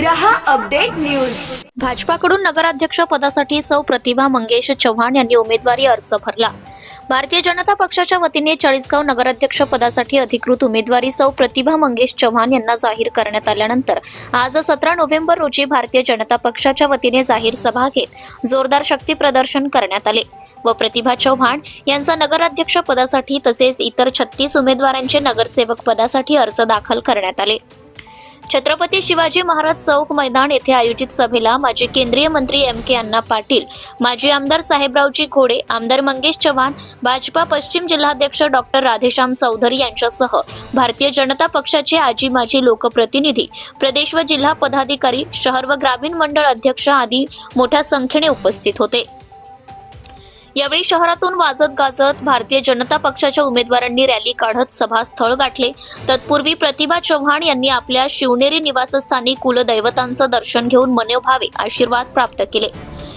रहा update news. भाजपाकडून नगराध्यक्ष पदासाठी सौ प्रतिभा मंगेश चव्हाण यांनी उमेदवारी अर्ज भरला. भारतीय जनता पक्षाच्या वतीने चाळीसगाव नगराध्यक्ष पदासाठी अधिकृत उमेदवारी सौ प्रतिभा मंगेश चव्हाण यांना जाहीर करण्यात आल्यानंतर आज सतरा नोव्हेंबर रोजी भारतीय जनता पक्षाच्या वतीने जाहीर सभा घेत जोरदार शक्ती प्रदर्शन करण्यात आले व प्रतिभा चव्हाण यांचा नगराध्यक्ष पदासाठी तसेच इतर छत्तीस उमेदवारांचे नगरसेवक पदासाठी अर्ज दाखल करण्यात आले. छत्रपती शिवाजी महाराज चौक मैदान येथे आयोजित सभेला माजी केंद्रीय मंत्री एम के अण्णा पाटील माजी आमदार साहेबरावजी घोडे आमदार मंगेश चव्हाण भाजपा पश्चिम जिल्हाध्यक्ष डॉक्टर राधेश्याम चौधरी यांच्यासह भारतीय जनता पक्षाचे आजी माजी लोकप्रतिनिधी प्रदेश व जिल्हा पदाधिकारी शहर व ग्रामीण मंडळ अध्यक्ष आदी मोठ्या संख्येने उपस्थित होते. यावेळी शहरातून वाजत गाजत भारतीय जनता पक्षाच्या उमेदवारांनी रॅली काढत सभास्थळ गाठले. तत्पूर्वी प्रतिभा चव्हाण यांनी आपल्या शिवनेरी निवासस्थानी कुलदैवतांचं दर्शन घेऊन मनोभावे आशीर्वाद प्राप्त केले.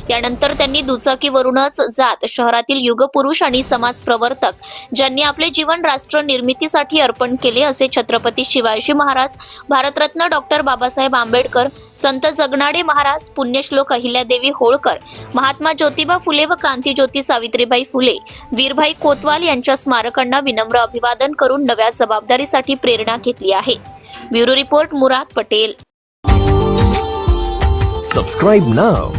त्यानंतर त्यांनी दुचाकीवरूनच जात शहरातील युगपुरुष आणि समाज प्रवर्तक ज्यांनी आपले जीवन राष्ट्र निर्मितीसाठी अर्पण केले असे छत्रपती शिवाजी महाराज भारतरत्न डॉक्टर बाबासाहेब आंबेडकर संत जगनाडे महाराज पुण्यश्लोक अहिल्यादेवी होळकर महात्मा ज्योतिबा फुले व क्रांतीज्योती सावित्रीबाई फुले वीरभाई कोतवाल यांच्या स्मारकांना विनम्र अभिवादन करून नव्या जबाबदारीसाठी प्रेरणा घेतली आहे. Bureau report Murad Patel. Subscribe now